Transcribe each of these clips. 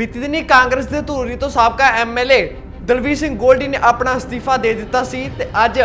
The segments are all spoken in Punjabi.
ਬੀਤੀ ਦਿਨੀ ਕਾਂਗਰਸ ਦੇ ਧੂਰੀ ਤੋਂ ਸਾਬਕਾ ਐਮਐਲਏ ਦਲਵੀਰ ਸਿੰਘ ਗੋਲਡੀ ਨੇ ਆਪਣਾ ਅਸਤੀਫਾ ਦੇ ਦਿੱਤਾ ਸੀ ਤੇ ਅੱਜ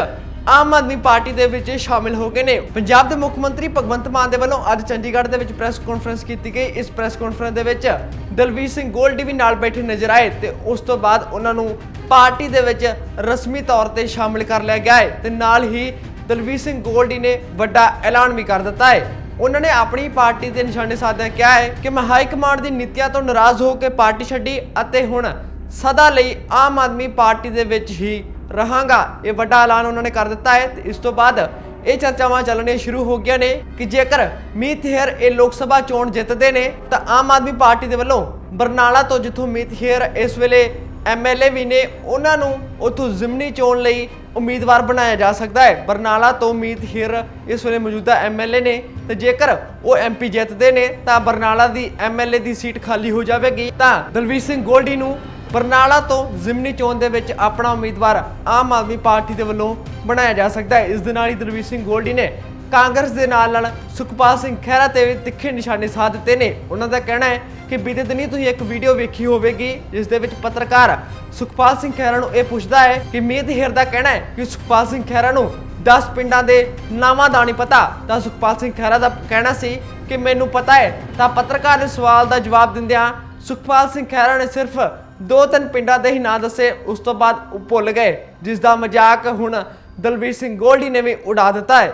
ਆਮ ਆਦਮੀ ਪਾਰਟੀ ਦੇ ਵਿੱਚ ਸ਼ਾਮਿਲ ਹੋ ਗਏ ਨੇ। ਪੰਜਾਬ ਦੇ ਮੁੱਖ ਮੰਤਰੀ ਭਗਵੰਤ ਮਾਨ ਦੇ ਵੱਲੋਂ ਅੱਜ ਚੰਡੀਗੜ੍ਹ ਦੇ ਵਿੱਚ ਪ੍ਰੈਸ ਕਾਨਫਰੰਸ ਕੀਤੀ ਗਈ। ਇਸ ਪ੍ਰੈਸ ਕਾਨਫਰੰਸ ਦੇ ਵਿੱਚ ਦਲਵੀਰ ਸਿੰਘ ਗੋਲਡੀ ਵੀ ਨਾਲ ਬੈਠੇ ਨਜ਼ਰ ਆਏ ਤੇ ਉਸ ਤੋਂ ਬਾਅਦ ਉਹਨਾਂ ਨੂੰ ਪਾਰਟੀ ਦੇ ਵਿੱਚ ਰਸਮੀ ਤੌਰ ਤੇ ਸ਼ਾਮਿਲ ਕਰ ਲਿਆ ਗਿਆ ਹੈ ਤੇ ਨਾਲ ਹੀ ਦਲਵੀਰ ਸਿੰਘ ਗੋਲਡੀ ਨੇ ਵੱਡਾ ਐਲਾਨ ਵੀ ਕਰ ਦਿੱਤਾ ਹੈ। ਉਹਨਾਂ ਨੇ ਆਪਣੀ ਪਾਰਟੀ ਦੇ ਨਿਸ਼ਾਨੇ ਸਾਧਿਆਂ, ਕਿਹਾ ਹੈ ਕਿ ਮੈਂ ਹਾਈ ਕਮਾਂਡ ਦੀ ਨੀਤੀਆਂ ਤੋਂ ਨਾਰਾਜ਼ ਹੋ ਕੇ ਪਾਰਟੀ ਛੱਡੀ ਅਤੇ ਹੁਣ ਸਦਾ ਲਈ ਆਮ ਆਦਮੀ ਪਾਰਟੀ ਦੇ ਵਿੱਚ ਹੀ ਰਹਾਂਗਾ। ਇਹ ਵੱਡਾ ਐਲਾਨ ਉਹਨਾਂ ਨੇ ਕਰ ਦਿੱਤਾ ਹੈ। ਤੇ ਇਸ ਤੋਂ ਬਾਅਦ ਇਹ ਚਰਚਾਵਾਂ ਚੱਲਣੀਆਂ ਸ਼ੁਰੂ ਹੋ ਗਈਆਂ ਨੇ ਕਿ ਜੇਕਰ ਮੀਤ ਹੇਅਰ ਇਹ ਲੋਕ ਸਭਾ ਚੋਣ ਜਿੱਤਦੇ ਨੇ, ਤਾਂ ਆਮ ਆਦਮੀ ਪਾਰਟੀ ਦੇ ਵੱਲੋਂ ਬਰਨਾਲਾ ਤੋਂ ਜਿੱਥੋਂ ਮੀਤ ਹੇਰ ਇਸ ਵੇਲੇ ਐਮਐਲਏ ਵੀ ਨੇ ਉਹਨਾਂ ਨੂੰ ਉਥੋਂ ਜ਼ਿਮਨੀ ਚੋਣ ਲਈ ਉਮੀਦਵਾਰ ਬਣਾਇਆ ਜਾ ਸਕਦਾ ਹੈ। ਬਰਨਾਲਾ ਤੋਂ ਮੀਤ ਹੀਰ ਇਸ ਵੇਲੇ ਮੌਜੂਦਾ ਐਮਐਲਏ ਨੇ ਤੇ ਜੇਕਰ ਉਹ ਐਮਪੀ ਜਿੱਤਦੇ ਨੇ ਤਾਂ ਬਰਨਾਲਾ ਦੀ ਐਮਐਲਏ ਦੀ ਸੀਟ ਖਾਲੀ ਹੋ ਜਾਵੇਗੀ। ਤਾਂ ਦਲਵੀਰ ਸਿੰਘ ਗੋਲਡੀ ਨੂੰ ਬਰਨਾਲਾ ਤੋਂ ਜ਼ਿਮਨੀ ਚੋਣ ਦੇ ਵਿੱਚ ਆਪਣਾ ਉਮੀਦਵਾਰ ਆਮ ਆਦਮੀ ਪਾਰਟੀ ਦੇ ਵੱਲੋਂ ਬਣਾਇਆ ਜਾ ਸਕਦਾ ਹੈ। ਇਸ ਦੇ ਨਾਲ ਹੀ ਦਲਵੀਰ ਸਿੰਘ ਗੋਲਡੀ ਨੇ ਕਾਂਗਰਸ ਦੇ ਨਾਲ ਨਾਲ ਸੁਖਪਾਲ ਸਿੰਘ ਖਹਿਰਾ ਤੇ ਵੀ ਤਿੱਖੇ ਨਿਸ਼ਾਨੇ ਸਾਧ ਦਿੱਤੇ ਨੇ। ਉਹਨਾਂ ਦਾ ਕਹਿਣਾ ਹੈ ਕਿ ਬੀਤੇ ਦਿਨੀ ਤੁਸੀਂ ਇੱਕ ਵੀਡੀਓ ਵੇਖੀ ਹੋਵੇਗੀ, ਜਿਸ ਦੇ ਵਿੱਚ ਪੱਤਰਕਾਰ ਸੁਖਪਾਲ ਸਿੰਘ ਖਹਿਰਾ ਨੂੰ ਇਹ ਪੁੱਛਦਾ ਹੈ ਕਿ ਮੀਤ ਹੇਰ ਦਾ ਕਹਿਣਾ ਹੈ ਕਿ ਸੁਖਪਾਲ ਸਿੰਘ ਖਹਿਰਾ ਨੂੰ 10 ਪਿੰਡਾਂ ਦੇ ਨਾਵਾਂ ਦਾ ਨਹੀਂ ਪਤਾ। ਤਾਂ ਸੁਖਪਾਲ ਸਿੰਘ ਖਹਿਰਾ ਦਾ ਕਹਿਣਾ ਸੀ ਕਿ ਮੈਨੂੰ ਪਤਾ ਹੈ। ਤਾਂ ਪੱਤਰਕਾਰ ਦੇ ਸਵਾਲ ਦਾ ਜਵਾਬ ਦਿੰਦਿਆਂ ਸੁਖਪਾਲ ਸਿੰਘ ਖਹਿਰਾ ਨੇ ਸਿਰਫ ਦੋ ਤਿੰਨ ਪਿੰਡਾਂ ਦੇ ਹੀ ਨਾਂ ਦੱਸੇ, ਉਸ ਤੋਂ ਬਾਅਦ ਉਹ ਭੁੱਲ ਗਏ, ਜਿਸ ਦਾ ਮਜ਼ਾਕ ਹੁਣ ਦਲਵੀਰ ਸਿੰਘ ਗੋਲਡੀ ਨੇ ਵੀ ਉਡਾ ਦਿੱਤਾ ਹੈ।